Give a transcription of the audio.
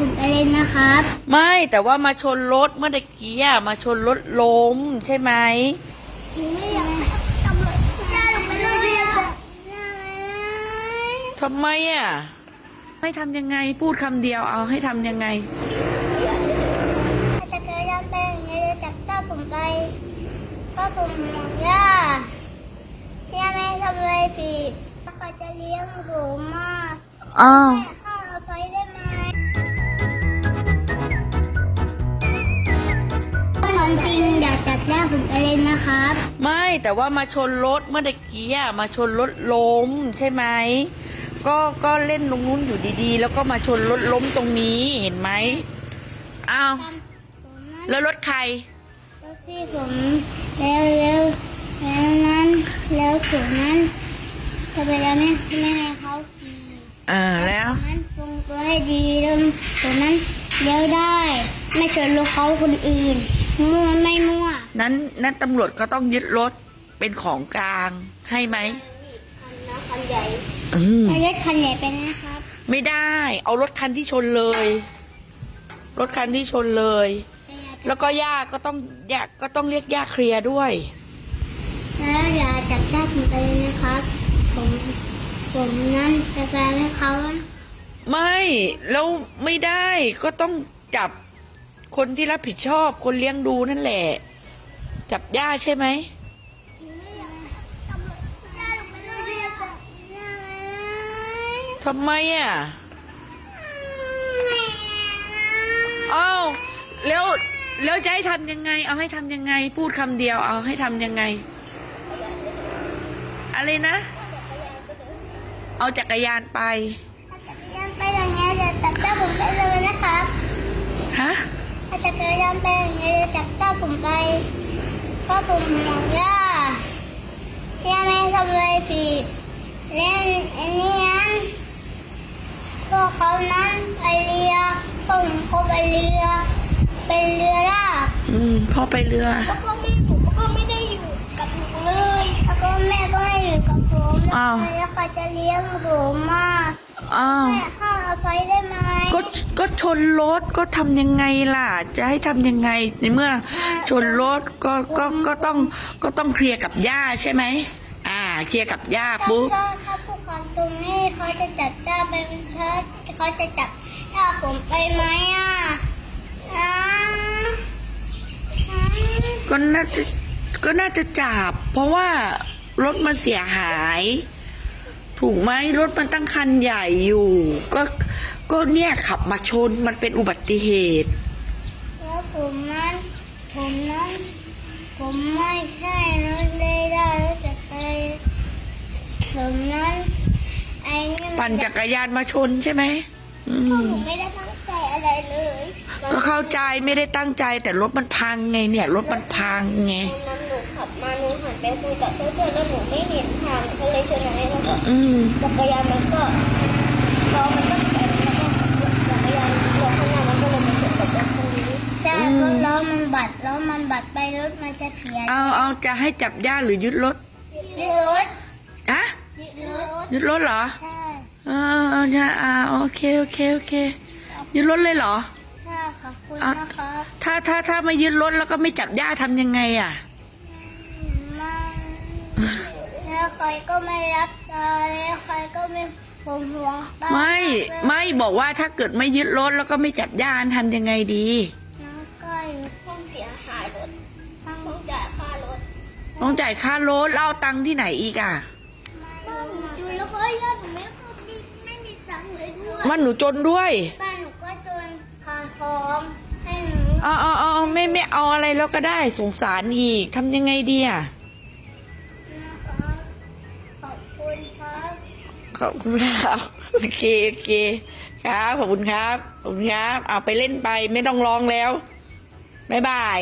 ผมไปเล่นนะครับ ไม่แต่ว่ามาชนรถเมื่อตะกี้อะมาชนรถล้มใช่ไหมหนูไม่อยากให้ตำรวจจ้าหนูไปเลยอะทำไมอะให้ทำยังไงพูดคำเดียวเอาให้ทำยังไง ถ้าจะเกิดยังเป็นอย่าจับต้าผมไปก็ผมห่วงย่าย่าไม่ทำอะไรผิดถ้าเขาจะเลี้ยงผมมากอ้าว ของจริงอยากจับแม่ผมไปเล่นนะครับ ไม่แต่ว่ามาชนรถเมื่อตะกี้อะมาชนรถล้มใช่ไหมก็ก็เล่นตรงนู้นอยู่ดีๆ แล้วก็มาชนรถล้มตรงนี้เห็นไหมอ้าวผมนั้นแล้วรถใครแล้วพี่ผมแล้วแล้วแล้วนั้นแล้วผมนั้นจะไปแล้วแม่แม่ให้เขาขี่อ่าแล้ว ผมนั้นทรงตัวให้ดีแล้วผมนั้นเลี้ยวได้ ไม่ชนรถเขาคนอื่น มั่วไม่มั่วนั้นนั้นตำรวจก็ต้องยึดรถเป็นของกลางให้ไหมคันนะคันใหญ่อืมเอายศคันใหญ่ไปนะครับ ไม่ได้ เอารถคันที่ชนเลย รถคันที่ชนเลย แล้วก็ย่าก็ต้องย่าก็ต้องเรียกย่าเคลียร์ด้วย แล้วอย่าจับได้ผมไปเลยนะครับ ผมผมนั้นจะแปลให้เขานะไม่ แล้วไม่ได้ก็ต้องจับ คนที่รับผิดชอบคนเลี้ยงดูนั่นแหละ จับย่าใช่ไหมทำไมอะอ้าวแล้วแล้วจะให้ทำยังไง เอาให้ทำยังไง พูดคำเดียว เอาให้ทำยังไง อะไรนะ เอาจักรยานไปถ้าจักรยานไปอย่างเงี้ยจะจับเจ้าผมไปเลยนะครับ ฮะถ้าจักรยานไปอย่างเงี้ยจะจับเจ้าผมไปก็ผมห่วงย่าย่าไม่ทำอะไรผิดเล่นอันนี้นั้นพวกเขานั้นไปเรือพวกผมก็ไปเรือเป็นเรือลากอืมพ่อไปเรือแล้วก็แม่หนูก็ไม่ได้อยู่กับหนูเลยแล้วก็แม่ก็ให้อยู่กับผมแล้วอ้าวแล้วเขาจะเลี้ยงผมมาอ้าว แม่ข้าอภัยได้ไหม ก็ก็ ชนรถก็ทำยังไงล่ะ จะให้ทำยังไงในเมื่อ ชนรถก็ก็ก็ต้องก็ต้องเคลียร์กับย่าใช่ไหมอ่า เคลียร์กับย่าถ้าปุ๊บถ้าถ้าผู้คันตรงนี้เขาจะจับจ้าเป็นเธอเขาจะจับจ้าผมไปไหมอะอ่าอ่าก็น่าจะก็น่าจะจับเพราะว่ารถมันเสียหาย ถูกไหมรถมันตั้งคันใหญ่อยู่ ก็ก็เนี่ยขับมาชนมันเป็นอุบัติเหตุ แล้วผมนั้นผมนั้นผมไม่ใช่รถเลยได้รถจักรยานผมนั้นไอ้นี่มัปั่นจักรยานมาชนใช่ไหมอืก็ม ผมไม่ได้ตั้งใจอะไรเลยก็เข้าใจไม่ได้ตั้งใจแต่รถมันพังไงเนี่ย รถมันพังไง ตอนนั้นหนูขับมาหนูหันไปคุยกับเพื่อนๆแล้วหนูไม่เห็น ทางก็เลยชนอะไรแล้วก็อืมจักรยานมันก็ล้อมันก็แข็งแล้วก็จักรยานล้อข้างหน้ามันก็เลยมาชนกับรถคันนี้ใช่เพราะล้อมันบัดล้อมันบัดไปรถมันจะเสียเอาเอาจะให้จับย่าหรือยึดรถยึดรถฮะยึดรถยึดรถเหรอใช่อ่าเอาจะอ่าโอเคโอเคโอเคยึดรถเลยเหรอใช่ขอบคุณอะนะครับถ้าถ้าถ้าไม่ยึดรถแล้วก็ไม่จับย่าทำยังไงอะ มัน แล้วใครก็ไม่รับตาแล้วใครก็ไม่ผมห่วงตาไม่ไม่บอกว่าถ้าเกิดไม่ยึดรถแล้วก็ไม่จับย่าทำยังไงดีน้องก็อยู่ห้องเสียหายรถต้องจ่ายค่ารถต้องจ่ายค่ารถแล้วเอาตังค์ที่ไหนอีกอะบ้านหนูอยู่แล้วก็ญาติหนูไม่ก็มีไม่มีตังค์เลยด้วยมันหนูจนด้วยบ้านหนูก็โดนขายของให้หนูเอาเอาเอาไม่ไม่เอาอะไรแล้วก็ได้สงสารอีกทำยังไงดีอะ ขอบคุณครับโอเคโอเค ครับขอบคุณครับขอบคุณครับ เอาไปเล่นไปไม่ต้องร้องแล้วบ๊ายบาย